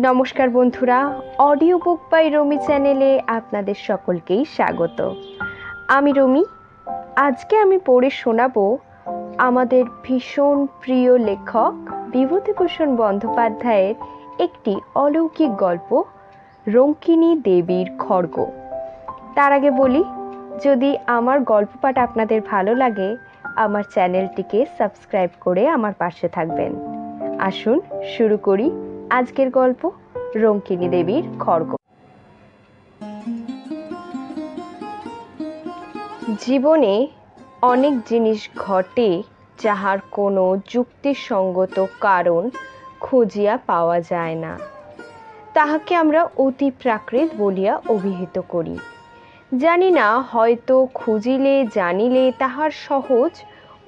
নমস্কার বন্ধুরা audio book by রমি চ্যানেলে আপনাদের সকলকেই স্বাগত। আমি রমি, আজকে আমি পড়ে শোনাবো আমাদের ভীষণ প্রিয় লেখক বিভূতিভূষণ বন্দ্যোপাধ্যায়ের একটি অলৌকিক গল্প রঙ্কিনী দেবীর খড়গ। তার আগে বলি, যদি আমার গল্প পাঠ আপনাদের ভালো লাগে, আমার চ্যানেলটিকে সাবস্ক্রাইব করে আমার পাশে থাকবেন। আসুন, শুরু করি আজকের গল্প রঙ্কিনী দেবীর খড়গ। জীবনে অনেক জিনিস ঘটে যাহার কোনো যুক্তিসঙ্গত কারণ খুঁজিয়া পাওয়া যায় না। তাহাকে আমরা অতি প্রাকৃত বলিয়া অভিহিত করি। জানি না হয়তো খুঁজিলে, জানিলে তাহার সহজ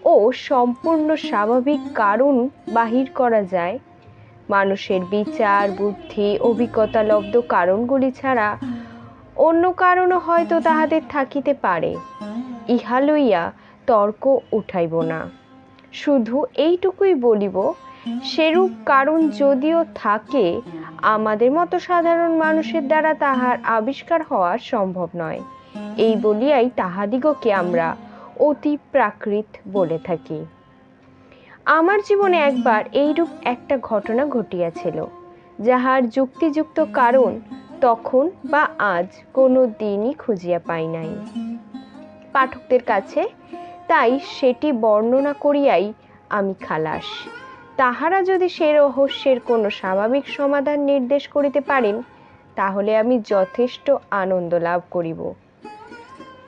ও সম্পূর্ণ স্বাভাবিক কারণ বাহির করা যায় মানুষের বিচার, বুদ্ধি, অভিজ্ঞতা লব্ধ কারণগুলি ছাড়া অন্য কারণও হয়তো তাহাদের থাকিতে পারে। ইহা লইয়া তর্ক উঠাইব না। শুধু এইটুকুই বলিব, সেরূপ কারণ যদিও থাকে, আমাদের মতো সাধারণ মানুষের দ্বারা তাহার আবিষ্কার হওয়া সম্ভব নয়। এই বলিয়াই তাহাদিগকে আমরা অতি প্রাকৃত বলে থাকি। আমার জীবনে একবার এইরূপ একটা ঘটনা ঘটিয়াছিল, যাহার যুক্তিযুক্ত কারণ তখন বা আজ কোনো দিনই খুঁজিয়া পাই নাই। পাঠকদের কাছে তাই সেটি বর্ণনা করিয়াই আমি খালাস। তাহারা যদি সে রহস্যের কোনো স্বাভাবিক সমাধান নির্দেশ করিতে পারেন, তাহলে আমি যথেষ্ট আনন্দ লাভ করিব।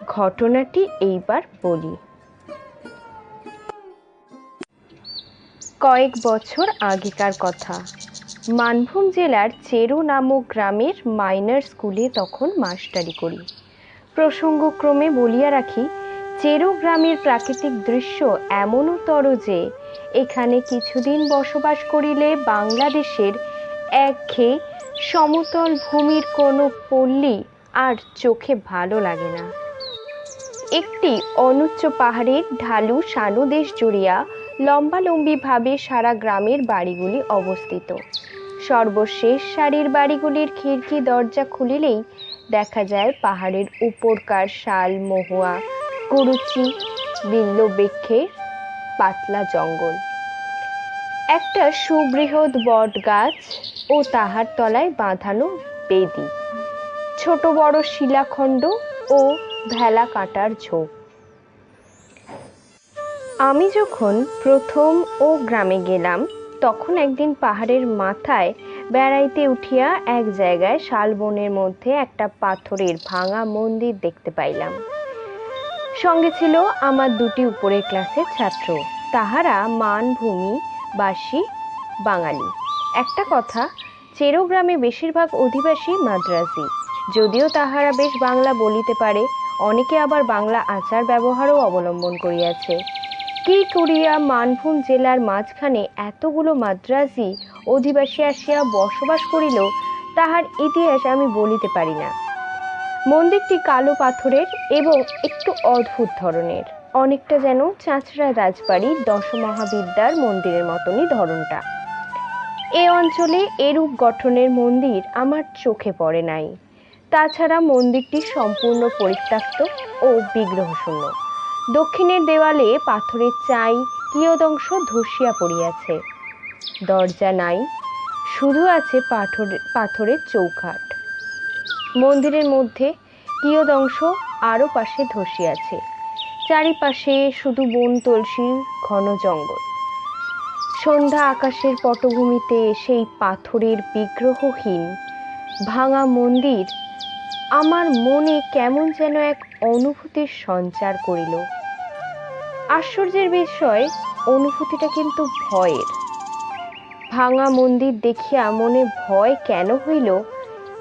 ঘটনাটি এইবার বলি। কয়েক বছর আগেকার কথা। মানভূম জেলার চেরু নামক গ্রামের মাইনার স্কুলে তখন মাস্টারি করি। প্রসঙ্গক্রমে বলিয়া রাখি, চেরু গ্রামের প্রাকৃতিক দৃশ্য এমনতর যে, এখানে কিছুদিন বসবাস করিলে বাংলাদেশের একঘেয়ে সমতল ভূমির কোনো পল্লী আর চোখে ভালো লাগে না। একটি অনুচ্চ পাহাড়ের ঢালু সানুদেশ জুড়িয়া লম্বালম্বিভাবে সারা গ্রামের বাড়িগুলি অবস্থিত। সর্বশেষ সারির বাড়িগুলির খিড়কি দরজা খুলিলেই দেখা যায় পাহাড়ের উপরকার শাল, মহুয়া, কুরুচি বিল্ল বৃক্ষের পাতলা জঙ্গল। একটা সুবৃহৎ বট গাছ ও তাহার তলায় বাঁধানো বেদি। ছোট বড় শিলাখণ্ড ও ভেলা কাটার ঝোপ। আমি যখন প্রথম ও গ্রামে গেলাম, তখন একদিন পাহাড়ের মাথায় বেড়াইতে উঠিয়া এক জায়গায় শালবনের মধ্যে একটা পাথরের ভাঙা মন্দির দেখতে পাইলাম। সঙ্গে ছিল আমার দুটি উপরের ক্লাসের ছাত্র। তাহারা মানভূমি বাসী, বাঙালি। একটা কথা চেরো গ্রামে বেশিরভাগ অধিবাসী মাদ্রাসি যদিও তাহারা বেশ বাংলা বলিতে পারে, অনেকে আবার বাংলা আচার ব্যবহারও অবলম্বন করিয়াছে। কি করিয়া মানভূম জেলার মাঝখানে এতগুলো মাদ্রাসি অধিবাসী আসিয়া বসবাস করিল, তাহার ইতিহাস আমি বলিতে পারি না। মন্দিরটি কালো পাথরের এবং একটু অদ্ভুত ধরনের, অনেকটা যেন চাঁচড়া রাজবাড়ির দশমহাবিদ্যার মন্দিরের মতনই ধরনটা। এ অঞ্চলে এরূপ গঠনের মন্দির আমার চোখে পড়ে নাই। তাছাড়া মন্দিরটি সম্পূর্ণ পরিত্যক্ত ও বিগ্রহশূন্য। দক্ষিণের দেওয়ালে পাথরের চাই কিয়দংশ ধসিয়া পড়িয়াছে। দরজা নাই, শুধু আছে পাথর পাথরের চৌকাঠ মন্দিরের মধ্যে কিয়দংশ আরও পাশে ধসিয়াছে। চারিপাশে শুধু বন তুলসীর ঘন জঙ্গল। সন্ধ্যা আকাশের পটভূমিতে সেই পাথরের বিগ্রহহীন, ভাঙা মন্দির, আমার মনে কেমন যেন এক অনুভূতির সঞ্চার করিল। আশ্চর্যের বিষয়, অনুভূতিটা কিন্তু ভয়ের। ভাঙা মন্দির দেখিয়া মনে ভয় কেন হইল,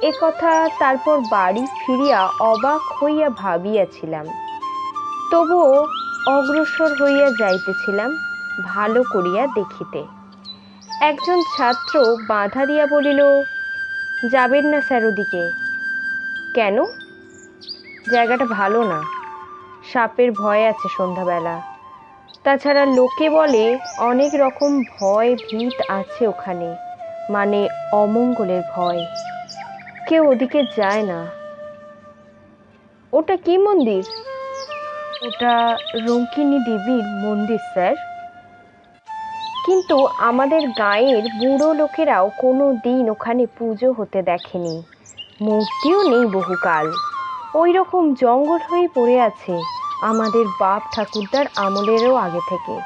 এ কথা তারপর বাড়ি ফিরিয়া অবাক হইয়া ভাবিয়াছিলাম। তবুও অগ্রসর হইয়া যাইতেছিলাম ভালো করিয়া দেখিতে। একজন ছাত্র বাধা দিয়া বলিল, যাবেন না স্যার ওদিকে। কেন? জায়গাটা ভালো না। সাপের ভয় আছে সন্ধ্যাবেলা। তাছাড়া লোকে বলে অনেক রকম ভয়, ভীত আছে ওখানে। মানে অমঙ্গলের ভয়। কেউ ওদিকে যায় না। ওটা কি মন্দির? ওটা রঙ্কিনী দেবীর মন্দির, স্যার। কিন্তু আমাদের গাঁয়ের বুড়ো লোকেরাও কোনো দিন ওখানে পুজো হতে দেখেনি। মূর্তিও নেই বহুকাল। ওই রকম জঙ্গল হয়ে পড়ে আছে আমাদের বাপ ঠাকুরদার আমলেরও আগে থেকে।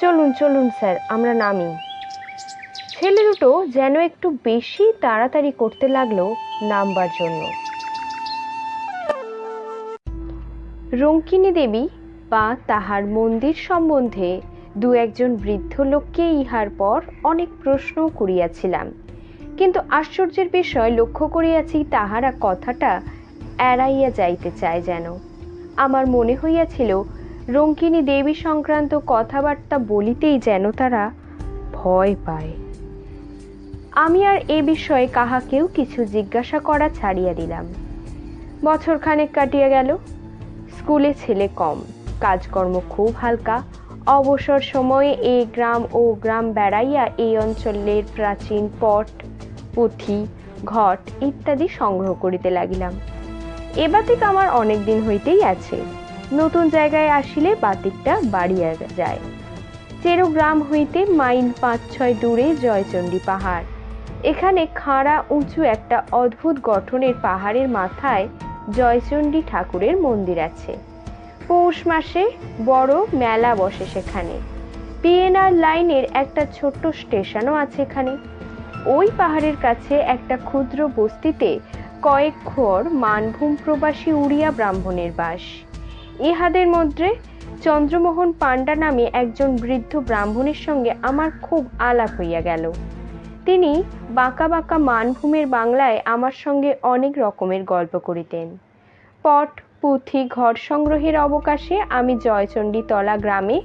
চলুন চলুন স্যার, আমরা নামি। ছেলে দুটো যেন একটু বেশি তাড়াতাড়ি করতে লাগল নামবার জন্য। রঙ্কিনী দেবী বা তাহার মন্দির সম্বন্ধে দু একজন বৃদ্ধ লোককে ইহার পর অনেক প্রশ্ন করিয়াছিলাম। কিন্তু আশ্চর্যের বিষয় লক্ষ্য করিয়াছি তাহারা কথাটা এড়াইয়া যাইতে চায় যেন। আমার মনে হইয়াছিল, রঙ্কিনী দেবী সংক্রান্ত কথাবার্তা বলিতেই যেন তারা ভয় পায়। আমি আর এ বিষয়ে কাহাকেও কিছু জিজ্ঞাসা করা ছাড়িয়া দিলাম। বছরখানেক কাটিয়া গেল। স্কুলে ছেলে কম, কাজকর্ম খুব হালকা। অবসর সময়ে এই গ্রাম ও গ্রাম বেড়াইয়া এই অঞ্চলের প্রাচীন পট, পুঁথি, ঘট ইত্যাদি সংগ্রহ করিতে লাগিলাম। এ বাতিক আমার অনেক দিন হইতেই আছে। নতুন জায়গায় আসিলে বাতিকটা বাড়িয়া যায়। চেরো গ্রাম হইতে মাইল পাঁচ ছয় দূরে জয়চণ্ডী পাহাড়। এখানে খাড়া উঁচু একটা অদ্ভুত গঠনের পাহাড়ের মাথায় জয়চণ্ডী ঠাকুরের মন্দির আছে। পৌষ মাসে বড় মেলা বসে সেখানে। পিএনআর লাইনের একটা ছোট্ট স্টেশনও আছে এখানে। ওই পাহাড়ের কাছে একটা ক্ষুদ্র বস্তিতে কয়েক ঘর মানভূম প্রবাসী উড়িয়া ব্রাহ্মণের বাস। ইহাদের মধ্যে চন্দ্রমোহন পাণ্ডা নামে একজন বৃদ্ধ ব্রাহ্মণের সঙ্গে আমার খুব আলাপ হইয়া গেল। তিনি বাঁকা বাঁকা মানভূমের বাংলায় আমার সঙ্গে অনেক রকমের গল্প করিতেন। পট, পুঁথি, ঘর সংগ্রহের অবকাশে আমি জয়চণ্ডী তলা গ্রামে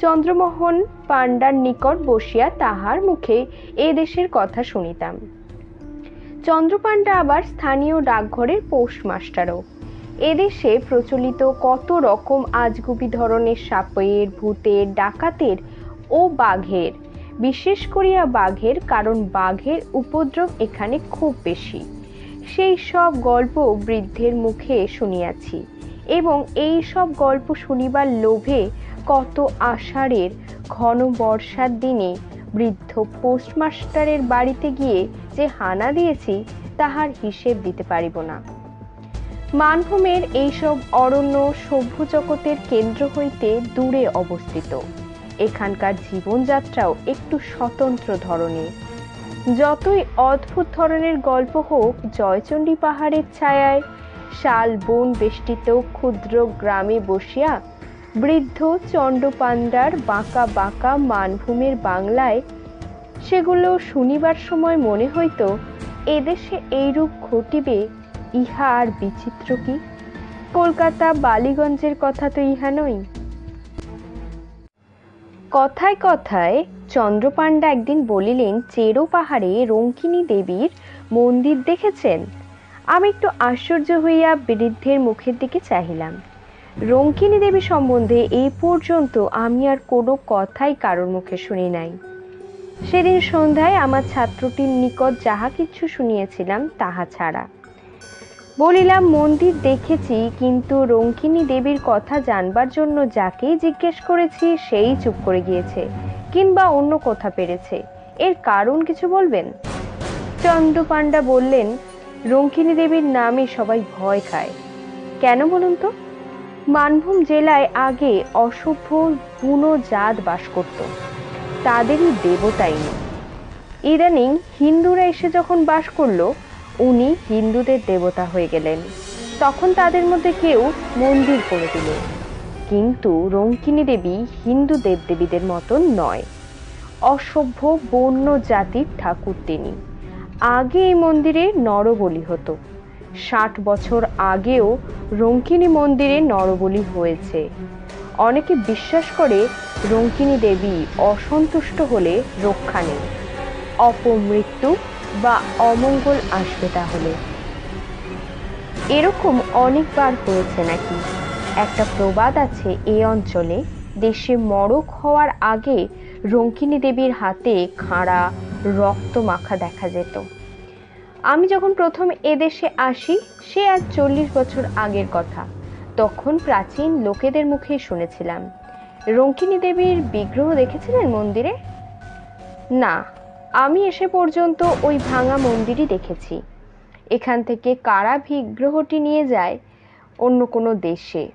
চন্দ্রমোহন পাণ্ডার নিকট বসিয়া তাহার মুখে এ দেশের কথা শুনিতাম। চন্দ্রপাণ্ডা আবার স্থানীয় ডাকঘরের পোস্টমাস্টারও। এদেশে প্রচলিত কত রকম আজগুবি ধরনের সাপের, ভূতের, ডাকাতের ও বাঘের? বিশেষ করিয়া বাঘের, কারণ বাঘের উপদ্রব এখানে খুব বেশি। সেই সব গল্প বৃদ্ধের মুখে শুনিয়াছি এবং এই সব গল্প শুনিবার লোভে কত আষাঢ়ের ঘন বর্ষার দিনে বৃদ্ধ পোস্টমাস্টারের বাড়িতে গিয়ে যে হানা দিয়েছি, তাহার হিসেব দিতে পারিব না। মানভূমের এইসব অরণ্য সভ্য জগতের কেন্দ্র হইতে দূরে অবস্থিত। এখানকার জীবনযাত্রাও একটু স্বতন্ত্র ধরনের। যতই অদ্ভুত ধরনের গল্প হোক, জয়চণ্ডী পাহাড়ের ছায়ায়, শাল বন বেষ্টিত ক্ষুদ্র গ্রামে বসিয়া বৃদ্ধ চণ্ডপান্ডার বাঁকা বাঁকা মানভূমের বাংলায়, সেগুলো শুনিবার সময় মনে হইত, এদেশে এইরূপ ঘটিবে, ইহা আর বিচিত্র কি? কলকাতা, বালিগঞ্জের কথা তো ইহা নয়। কথায় কথায় চন্দ্রপাণ্ডা একদিন বলিলেন, চেরো পাহাড়ে রঙ্কিনী দেবীর মন্দির দেখেছেন? আমি একটু আশ্চর্য হইয়া বৃদ্ধের মুখের দিকে চাহিলাম। রঙ্কিনী দেবী সম্বন্ধে এই পর্যন্ত আমি আর কোনো কথাই কারোর মুখে শুনি নাই। সেদিন সন্ধ্যায় আমার ছাত্রটির নিকট যাহা কিছু শুনিয়েছিলাম, তাহা ছাড়া। বলিলাম, মন্দির দেখেছি, কিন্তু রঙ্কিনী দেবীর কথা জানবার জন্য যাকেই জিজ্ঞেস করেছি, সেই চুপ করে গিয়েছে, কিংবা অন্য কথা পেরেছে। এর কারণ কিছু বলবেন? চন্দ্রপাণ্ডা বললেন, রঙ্কিনী দেবীর নামে সবাই ভয় খায়। কেন বলুন তো? মানভূম জেলায় আগে অসভ্য বুনো জাত বাস করত। তাদেরই দেবতাই নেই। ইদানিং হিন্দুরা এসে যখন বাস করল, উনি হিন্দুদের দেবতা হয়ে গেলেন। তখন তাদের মধ্যে কেউ মন্দির করে দিল। কিন্তু রঙ্কিনী দেবী হিন্দু দেবদেবীদের মতন নয়। অসভ্য বন্য জাতির ঠাকুর তিনি। আগে এই মন্দিরে নরবলি হতো। ষাট বছর আগেও রঙ্কিনী মন্দিরে নরবলি হয়েছে। অনেকে বিশ্বাস করে রঙ্কিনী দেবী অসন্তুষ্ট হলে রক্ষা নেই। অপমৃত্যু বা অমঙ্গল আসবে তাহলে। এরকম অনেকবার হয়েছে নাকি? একটা প্রবাদ আছে এই অঞ্চলে, দেশে মরক হওয়ার আগে রঙ্কিনী দেবীর হাতে খাঁড়া রক্ত মাখা দেখা যেত। আমি যখন প্রথম এদেশে আসি, সে আজ চল্লিশ বছর আগের কথা। তখন প্রাচীন লোকেদের মুখে শুনেছিলাম। রঙ্কিনী দেবীর বিগ্রহ দেখেছিলেন মন্দিরে? না, আমি এসে পর্যন্ত ওই ভাঙা মন্দিরই দেখেছি। এখান থেকে কারা বিগ্রহটি নিয়ে যায় অন্য কোনো দেশে?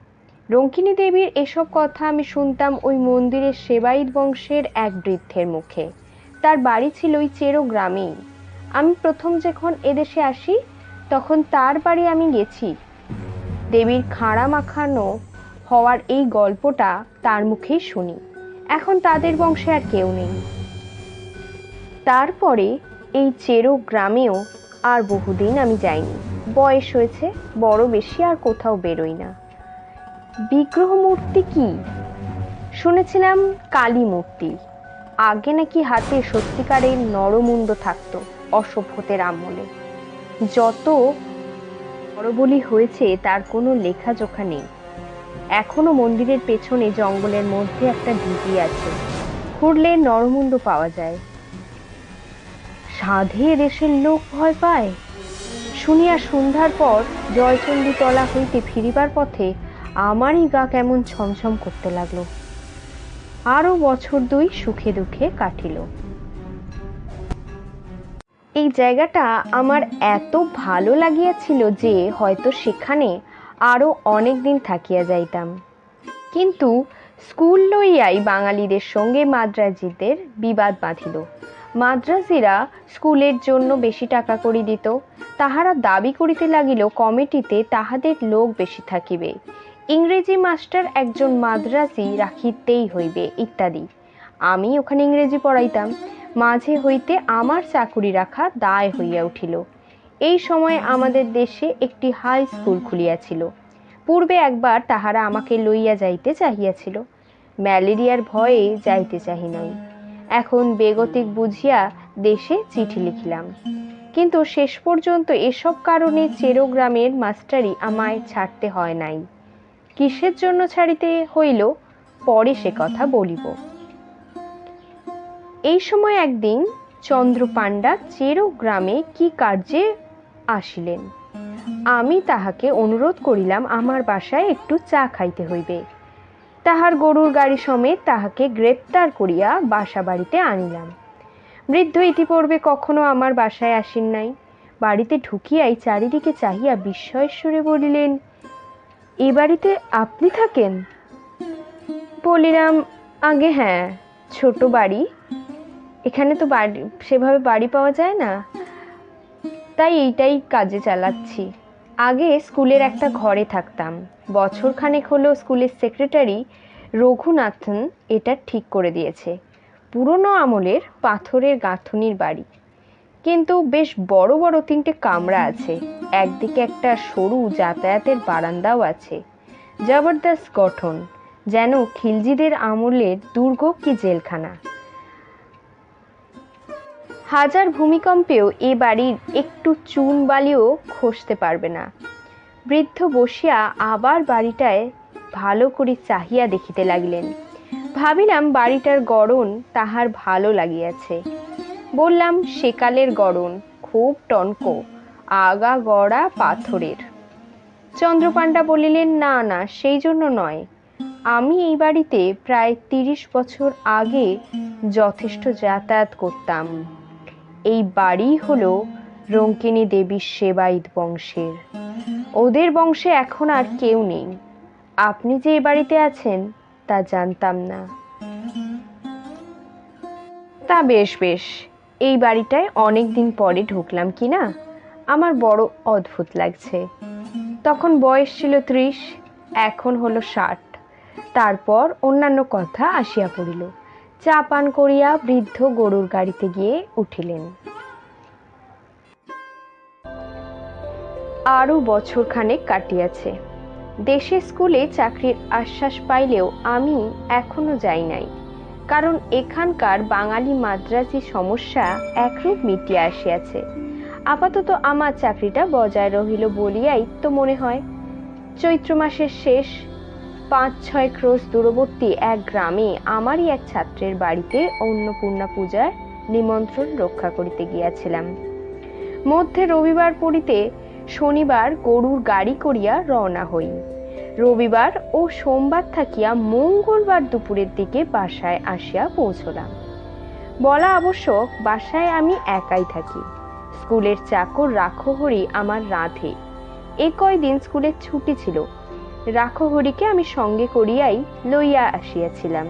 রঙ্কিনী দেবীর এসব কথা আমি শুনতাম ওই মন্দিরের সেবায়িত বংশের এক বৃদ্ধের মুখে। তার বাড়ি ছিল ওই চেরো গ্রামেই। আমি প্রথম যখন এদেশে আসি, তখন তার বাড়ি আমি গেছি। দেবীর খাঁড়া মাখানো হওয়ার এই গল্পটা তার মুখেই শুনি। এখন তাদের বংশে আর কেউ নেই। তারপরে এই চেরো গ্রামেও আর বহুদিন আমি যাইনি। বয়স হয়েছে, বড় বেশি আর কোথাও বেরোই না। বিগ্রহ মূর্তি কি? শুনেছিলাম কালী মূর্তি। আগে নাকি হাতে সত্যিকারের নরমুণ্ড থাকতো। অসভ্যতের আমলে। যত বড়বলি হয়েছে, তার কোনো লেখাজোখা নেই। এখনও মন্দিরের পেছনে জঙ্গলের মধ্যে একটা ঢিপি আছে। খুঁড়লে নরমুণ্ড পাওয়া যায়। সাধে দেশের লোক ভয় পায়। শুনিয়া সন্ধ্যার পর জয়চণ্ডী তলা হইতে ফিরিবার পথে আমারই গা কেমন ছমছম করতে লাগল। আরও বছর দুই সুখে দুঃখে কাটিল। এই জায়গাটা আমার এত ভালো লাগিয়াছিল যে হয়তো সেখানে আরও অনেক দিন থাকিয়া যাইতাম। কিন্তু স্কুল লইয়াই বাঙালিদের সঙ্গে মাদ্রাজিদের বিবাদ বাঁধিল। মাদ্রাজিরা স্কুলের জন্য বেশি টাকা করি দিত, তাহারা দাবি করিতে লাগিল কমিটিতে তাহাদের লোক বেশি থাকিবে। ইংরেজি মাস্টার একজন মাদ্রাজি রাখিতেই হইবে ইত্যাদি। আমি ওখানে ইংরেজি পড়াইতাম। মাঝে হইতে আমার চাকুরি রাখা দায় হইয়া উঠিল। এই সময় আমাদের দেশে একটি হাই স্কুল খুলিয়াছিল। পূর্বে একবার তাহারা আমাকে লইয়া যাইতে চাহিয়াছিল। ম্যালেরিয়ার ভয়ে যাইতে চাহি নাই। এখন বেগতিক বুঝিয়া দেশে চিঠি লিখিলাম। কিন্তু শেষ পর্যন্ত এসব কারণে চেরোগ্রামের মাস্টারি আমায় ছাড়তে হয় নাই। কিসের জন্য ছাড়িতে হইল? পরে সে কথা বলিব। এই সময় একদিন চন্দ্রপাণ্ডা চেরো গ্রামে কি কার্যে আসিলেন? আমি তাহাকে অনুরোধ করিলাম আমার বাসায় একটু চা খাইতে হইবে। তাহার গরুর গাড়ি সমেত তাহাকে গ্রেপ্তার করিয়া বাসা বাড়িতে আনিলাম। বৃদ্ধ ইতিপূর্বে কখনো আমার বাসায় আসেন নাই। বাড়িতে ঢুকিয়াই চারিদিকে চাহিয়া বিস্ময়েশ্বরে বলিলেন, এ বাড়িতে আপনি থাকেন? বলিলাম, আগে হ্যাঁ ছোট বাড়ি। এখানে তো বাড়ি, সেভাবে বাড়ি পাওয়া যায় না। তাই এইটাই কাজে চালাচ্ছি। আগে স্কুলের একটা ঘরে থাকতাম। বছরখানেক হলো স্কুলের সেক্রেটারি রঘুনাথন এটা ঠিক করে দিয়েছে। পুরনো আমলের পাথরের গাঁথনির বাড়ি। কিন্তু বেশ বড় বড় তিনটে কামরা আছে। একদিকে একটা সরু যাতায়াতের বারান্দাও আছে। জবরদস্ত গঠন। যেন খিলজিদের আমলের দুর্গ কি জেলখানা। হাজার ভূমিকম্পেও এ বাড়ির একটু চুন বালিও খসতে পারবে না। বৃদ্ধ বসিয়া আবার বাড়িটায় ভালো করে চাহিয়া দেখিতে লাগিলেন। ভাবিলাম বাড়িটার গড়ন তাহার ভালো লাগিয়াছে। বললাম সেকালের গড়ন, খুব টনক, আগা গড়া পাথরের। চন্দ্রপাণ্ডা বলিলেন, না না, সেই জন্য নয়। আমি এই বাড়িতে প্রায় তিরিশ বছর আগে যথেষ্ট যাতায়াত করতাম। এই বাড়ি হলো রঙ্কিনী দেবীর সেবায়িত বংশের। ওদের বংশে এখন আর কেউ নেই। আপনি যে বাড়িতে আছেন, তা জানতাম না। তা বেশ বেশ। এই বাড়িটায় অনেক দিন পরে ঢুকলাম কি না? আমার বড় অদ্ভুত লাগছে। তখন বয়স ছিল ত্রিশ, এখন হলো ষাট। তারপর অন্যান্য কথা আসিয়া পড়িল। চা পান করিয়া বৃদ্ধ গরুর গাড়িতে গিয়ে উঠিলেন। আরও বছরখানেক কাটিয়াছে। দেশে স্কুলে চাকরির আশ্বাস পাইলেও আমি এখনও যাই নাই, কারণ এখানকার বাঙালি মাদ্রাজি সমস্যা একরূপ মিটিয়া আসিয়াছে। আপাতত আমার চাকরিটা বজায় রহিল বলিয়াই তো মনে হয়। চৈত্র মাসের শেষ পাঁচ ছয় ক্রোশ দূরবর্তী এক গ্রামে আমারই এক ছাত্রের বাড়িতে অন্নপূর্ণা পূজার নিমন্ত্রণ রক্ষা করিতে গিয়াছিলাম। মধ্যে রবিবার পড়িতে শনিবার গরুর গাড়ি করিয়া রওনা হই। রবিবার ও সোমবার থাকিয়া মঙ্গলবার দুপুরের দিকে বাসায় আসিয়া পৌঁছলাম। বলা আবশ্যক, বাসায় আমি একাই থাকি। স্কুলের চাকর রাখহরি আমার রাধে। এ কয়দিন স্কুলের ছুটি ছিল। রাখহরিকে আমি সঙ্গে করিয়াই লইয়া আসিয়াছিলাম।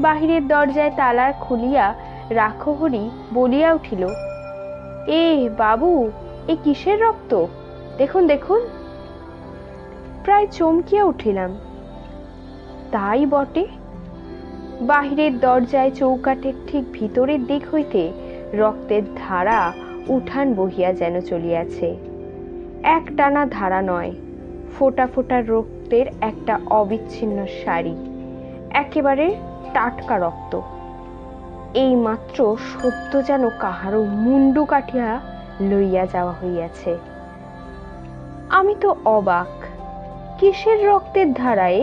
বাহিরের দরজায় তালা খুলিয়া রাখহরি বলিয়া উঠিল, এ বাবু, এ কিসের রক্ত? দেখুন দেখুন। প্রায় চমকিয়া উঠিলাম। তাই বটে? বাহিরের দরজায় চৌকাঠের ঠিক ভিতরের দিক হইতে রক্তের ধারা উঠান বহিয়া যেন চলিয়াছে। এক টানা ধারা নয়, ফোটা ফোটা রক্তের একটা অবিচ্ছিন্ন শাড়ি একেবারে টাটকা রক্ত। এই মাত্র সত্য যেন কাহারও মুন্ডু কাটিয়া লইয়া যাওয়া হইয়াছে। আমি তো অবাক, কিসের রক্তের ধারায়?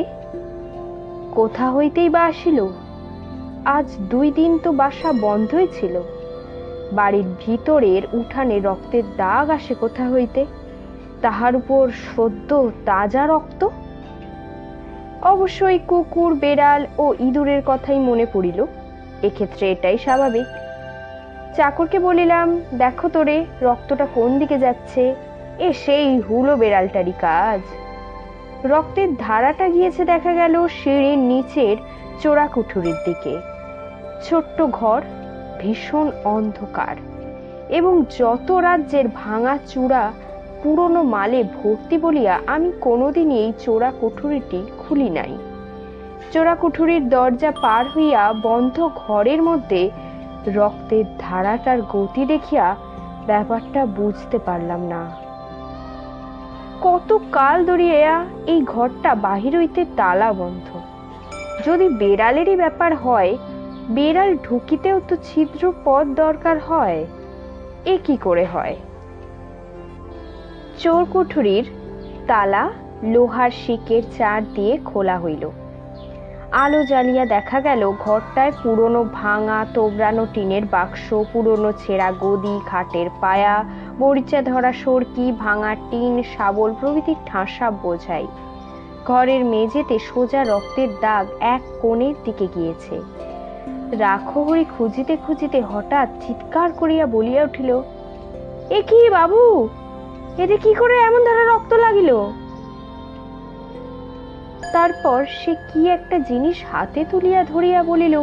কোথা হইতেই বা আসিল? আজ দুই দিন তো বাসা বন্ধই ছিল। বাড়ির ভিতরের উঠানে রক্তের দাগ আসে কোথা হইতে? তাহার উপর সদ্য তাজা রক্ত? অবশ্যই কুকুর, বেড়াল ও ইঁদুরের কথাই মনে পড়িল। এক্ষেত্রে এটাই স্বাভাবিক। চাকরকে বলিলাম, দেখো তোরে রক্তটা কোন দিকে যাচ্ছে? এ সেই হুলো বেড়ালটারই কাজ। রক্তের ধারাটা গিয়েছে দেখা গেল সিঁড়ির নিচের চোরা কুঠুরির দিকে। ছোট্ট ঘর, ভীষণ অন্ধকার এবং যত রাজ্যের ভাঙা চূড়া পুরনো মালে ভর্তি বলিয়া আমি কোনোদিনই এই চোরা কুঠুরিটি খুলি নাই। চোরা কুঠুরির দরজা পার হইয়া বন্ধ ঘরের মধ্যে রক্তের ধারাটার গতি দেখিয়া ব্যাপারটা বুঝতে পারলাম না। কত কাল ধরিয়া এই ঘরটা বাহির হইতে তালা বন্ধ। যদি বেড়ালেরই ব্যাপার হয়, বেড়াল ঢুকিতেও তো ছিদ্র পথ দরকার হয়, এ কি করে হয়? চোর কুঠুরির তালা লোহার শিকের চার দিয়ে খোলা হইল। আলো জ্বালিয়া দেখা গেল, ঘরটায় পুরনো ভাঙা, তোবড়ানো টিনের বাক্স, পুরনো ছেঁড়া গদি, খাটের পায়া, মরিচা ধরা সরকি, ভাঙা টিন, শাবল প্রভৃতি ঠাসা বোঝাই। ঘরের মেঝেতে সোজা রক্তের দাগ এক কোণের দিকে গিয়েছে। রাখো হয়ে খুঁজিতে খুঁজিতে হঠাৎ চিৎকার করিয়া বলিয়া উঠিল, এ কি বাবু? এতে কি করে এমন ধারা রক্ত লাগিল? তারপর সে কি একটা জিনিস হাতে তুলিয়া ধরিয়া বলিল,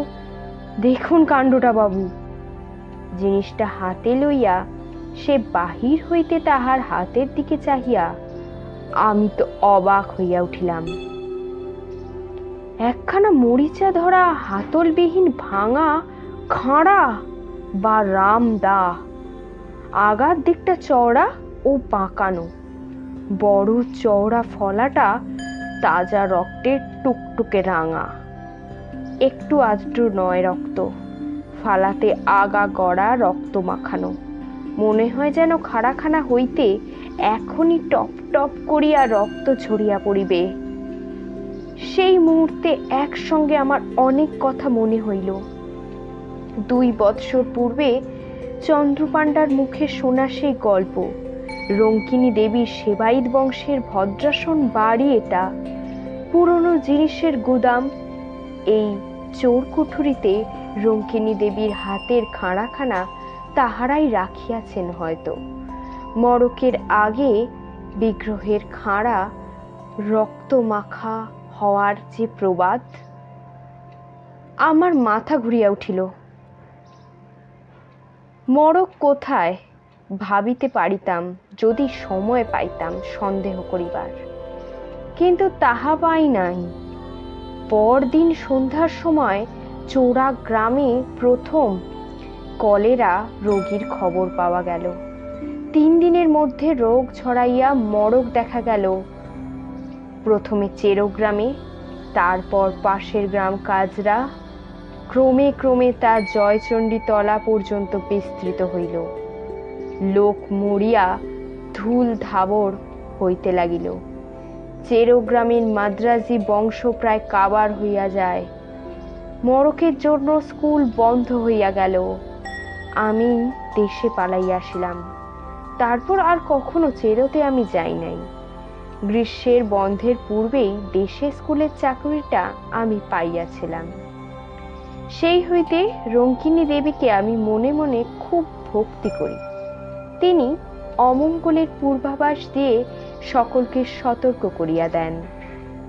দেখুন কাণ্ডটা বাবু। জিনিসটা হাতে লইয়া সে বাহির হইতে তাহার হাতের দিকে চাহিয়া আমি তো অবাক হইয়া উঠিলাম। একখানা মরিচা ধরা হাতলবিহীন ভাঙা খাঁড়া বা রামদা, আগার দিকটা চওড়া ও পাকানো। বড় চওড়া ফলাটা তাজা রক্তের টুকটুকে রাঙা। একটু আধটু নয় রক্ত। ফালাতে আগা গড়া রক্ত মাখানো। মনে হয় যেন খাড়াখানা হইতে এখনই টপ টপ করিয়া রক্ত ঝরিয়া পড়িবে। সেই মুহূর্তে একসঙ্গে আমার অনেক কথা মনে হইল। দুই বৎসর পূর্বে চন্দ্রপাণ্ডার মুখে শোনা সেই গল্প। রঙ্কিনী দেবীর সেবাইত বংশের ভদ্রাসন বাড়ি এটা। পুরনো জিনিসের গুদাম, এই চোর কুঠুরিতে রঙ্কিনী দেবীর হাতের খাঁড়াখানা তাহারাই রাখিয়াছেন হয়তো। মরকের আগে বিগ্রহের খাঁড়া রক্ত মাখা হওয়ার যে প্রবাদ, আমার মাথা ঘুরিয়া উঠিল। মরক কোথায়? ভাবিতে পারিতাম, যদি সময় পাইতাম সন্দেহ করিবার। কিন্তু তাহা পাই নাই। পরদিন সন্ধ্যার সময় চোরা গ্রামে প্রথম কলেরা রোগীর খবর পাওয়া গেল। তিন দিনের মধ্যে রোগ ছড়াইয়া মরক দেখা গেল। প্রথমে চেরো গ্রামে তারপর পাশের গ্রাম কাজরা। ক্রমে ক্রমে তা জয়চণ্ডী তলা পর্যন্ত বিস্তৃত হইল। লোক মরিয়া ধুল ধাবর হইতে লাগিল। চেরো গ্রামীণ মাদ্রাজি বংশ প্রায় কাবার হইয়া যায়। মরকের জন্য স্কুল বন্ধ হইয়া গেল। আমি দেশে পালাইয়া আসিলাম। তারপর আর কখনো চেরোতে আমি যাই নাই। গ্রীষ্মের বন্ধের পূর্বেই দেশে স্কুলের চাকরিটা আমি পাইয়াছিলাম। সেই হইতে রঙ্কিনী দেবীকে আমি মনে মনে খুব ভক্তি করি। তিনি অমঙ্গলের পূর্বাভাস দিয়ে সকলকে সতর্ক করিয়া দেন।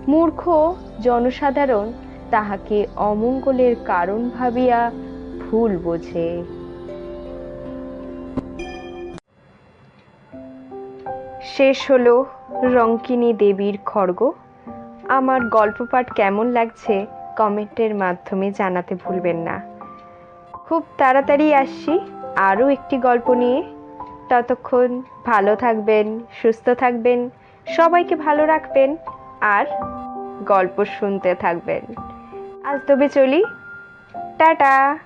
মূর্খ জনসাধারণ তাহাকে অমঙ্গলের কারণ ভাবিয়া ভুল বোঝে। শেষ হলো রঙ্কিনী দেবীর খড়গ আমার গল্প পাঠ কেমন লাগছে কমেন্টের মাধ্যমে জানাতে ভুলবেন না। খুব তাড়াতাড়ি আসছি আরও একটি গল্প নিয়ে। ততক্ষণ ভালো থাকবেন, সুস্থ থাকবেন, সবাইকে ভালো রাখবেন আর গল্প শুনতে থাকবেন। আজ তবে চলি টাটা।